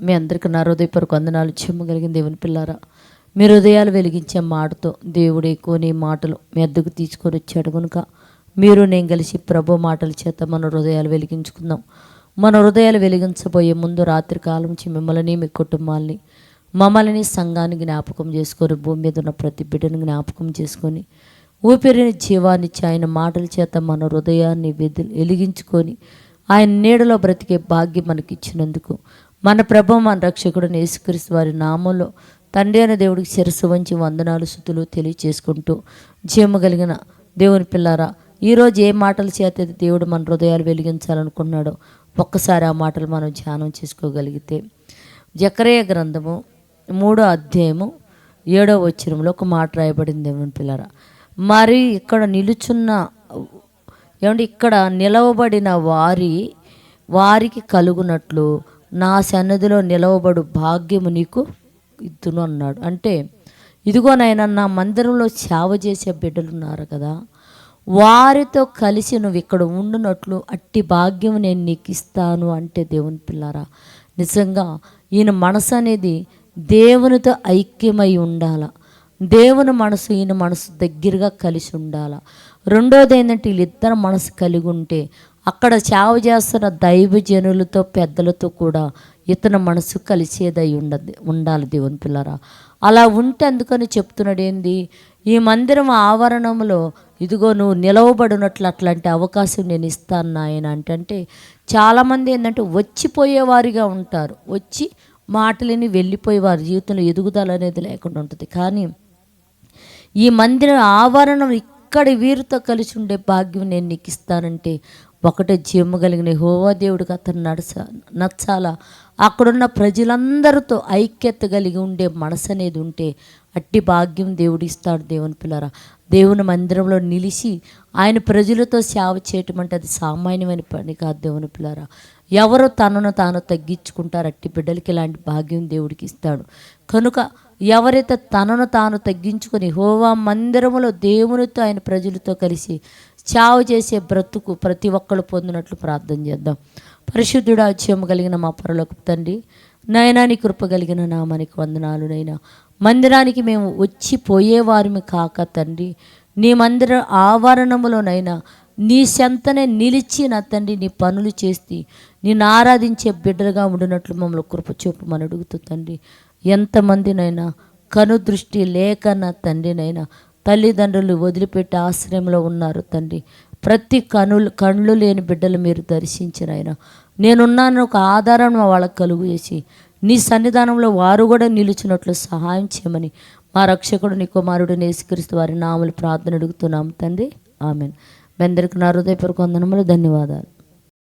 మీ అందరికీ నా హృదయపరకు వందనాలు. చెమ్మగలిగిన దేవుని పిల్లారా మీ హృదయాలు వెలిగించే మాటతో దేవుడు ఎక్కువ నీ మాటలు మీ అద్దకు తీసుకొని వచ్చాడు కనుక మీరు నేను కలిసి ప్రభు మాటల చేత మన హృదయాలు వెలిగించుకుందాం. మన హృదయాలు వెలిగించబోయే ముందు రాత్రి కాలం నుంచి మిమ్మల్ని మీ కుటుంబాల్ని మమ్మల్ని సంఘాన్ని జ్ఞాపకం చేసుకొని భూమి మీద ఉన్న ప్రతి బిడ్డను జ్ఞాపకం చేసుకొని ఊపిరిని జీవాన్నిచ్చి ఆయన మాటల చేత మన హృదయాన్ని వెలిగించుకొని ఆయన నీడలో బ్రతికే భాగ్యం మనకి ఇచ్చినందుకు మన ప్రభు మన రక్షకుడు యేసుక్రీస్తు వారి నామంలో తండ్రి అయిన దేవుడికి శిరస్సు వంచి వందనాలు శుతులు తెలియచేసుకుంటూ జీవము కలిగిన దేవుని పిల్లారా ఈరోజు ఏ మాటల చేత దేవుడు మన హృదయాలు వెలిగించాలనుకున్నాడో ఒక్కసారి ఆ మాటలు మనం ధ్యానం చేసుకోగలిగితే జకరయ గ్రంథము మూడో అధ్యాయము ఏడో వచ్చినంలో ఒక మాట రాయబడింది దేవుని పిల్లరా. మరి ఇక్కడ నిలుచున్న ఏమంటే ఇక్కడ నిలవబడిన వారి వారికి కలుగునట్లు నా సన్నిధిలో నిలవబడు భాగ్యము నీకు ఇద్దును అన్నాడు. అంటే ఇదిగో నాయన నా మందిరంలో సేవ చేసే బిడ్డలు ఉన్నారు కదా. వారితో కలిసి నువ్వు ఇక్కడ ఉండునట్లు అట్టి భాగ్యం నేను నీకు ఇస్తాను అంటే దేవుని పిల్లారా నిజంగా ఈయన మనసు అనేది దేవునితో ఐక్యమై ఉండాల. దేవుని మనసు ఈయన మనసు దగ్గరగా కలిసి ఉండాల. రెండోది ఏంటంటే వీళ్ళిద్దరు మనసు కలిగి ఉంటే అక్కడ సేవ చేస్తున్న దైవజనులతో పెద్దలతో కూడా ఇతని మనసు కలిసేదై ఉండదు ఉండాలి దేవుని పిల్లరా. అలా ఉంటే అందుకని చెప్తున్నాడు ఏంది? ఈ మందిరం ఆవరణంలో ఇదిగో నువ్వు నిలవబడినట్లు అట్లాంటి అవకాశం నేను ఇస్తాను నాయన అంటే చాలామంది ఏంటంటే వచ్చిపోయేవారిగా ఉంటారు. వచ్చి మాటలని వెళ్ళిపోయి వారి జీవితంలో ఎదుగుదల అనేది లేకుండా ఉంటుంది. కానీ ఈ మందిర ఆవరణం ఇక్కడ వీరితో కలిసి ఉండే భాగ్యం నేను నీకు ఇస్తానంటే ఒకటే జీవము కలిగిన హోవా దేవుడికి అతను నడచ నచ్చాలా? అక్కడున్న ప్రజలందరితో ఐక్యత కలిగి ఉండే మనసు అనేది ఉంటే అట్టి భాగ్యం దేవుడు ఇస్తాడు దేవుని పిల్లరా. దేవుని మందిరంలో నిలిచి ఆయన ప్రజలతో సేవ చేయటం అంటే అది సామాన్యమైన పని కాదు దేవుని పిల్లరా. ఎవరు తనను తాను తగ్గించుకుంటారు అట్టి బిడ్డలకి ఇలాంటి భాగ్యం దేవుడికి ఇస్తాడు. కనుక ఎవరైతే తనను తాను తగ్గించుకొని హోవా మందిరములో దేవునితో ఆయన ప్రజలతో కలిసి చావు చేసే బ్రతుకు ప్రతి ఒక్కరు పొందినట్లు ప్రార్థన చేద్దాం. పరిశుద్ధుడు అత్యము కలిగిన మా పరలోకి తండ్రి నయనాని కృప కలిగిన నామానికి వందనాలు నైనా మందిరానికి మేము వచ్చి పోయేవారిమి కాక తండ్రి. నీ మందిర ఆవరణములోనైనా నీ చెంతనే నిలిచి నా తండ్రి నీ పనులు చేసి నేను ఆరాధించే బిడ్డలుగా ఉండినట్లు మమ్మల్ని కృప చూపమని అడుగుతూ తండ్రి. ఎంతమందినైనా కనుదృష్టి లేక నా తండ్రినైనా తల్లిదండ్రులు వదిలిపెట్టి ఆశ్రయంలో ఉన్నారు తండ్రి. ప్రతి కనులు కళ్ళు లేని బిడ్డలు మీరు దర్శించిన ఆయన. నేనున్నాను ఒక ఆధారం వాళ్ళకు కలుగు చేసి నీ సన్నిధానంలో వారు కూడా నిలిచినట్లు సహాయం చేయమని మా రక్షకుడు నీ కుమారుడు నేసుకరిస్తూ వారి నామలు ప్రార్థన అడుగుతున్నాం తండ్రి. ఆమెన్. మీ అందరికీ నా హృదయపూర్వక వందనములు ధన్యవాదాలు.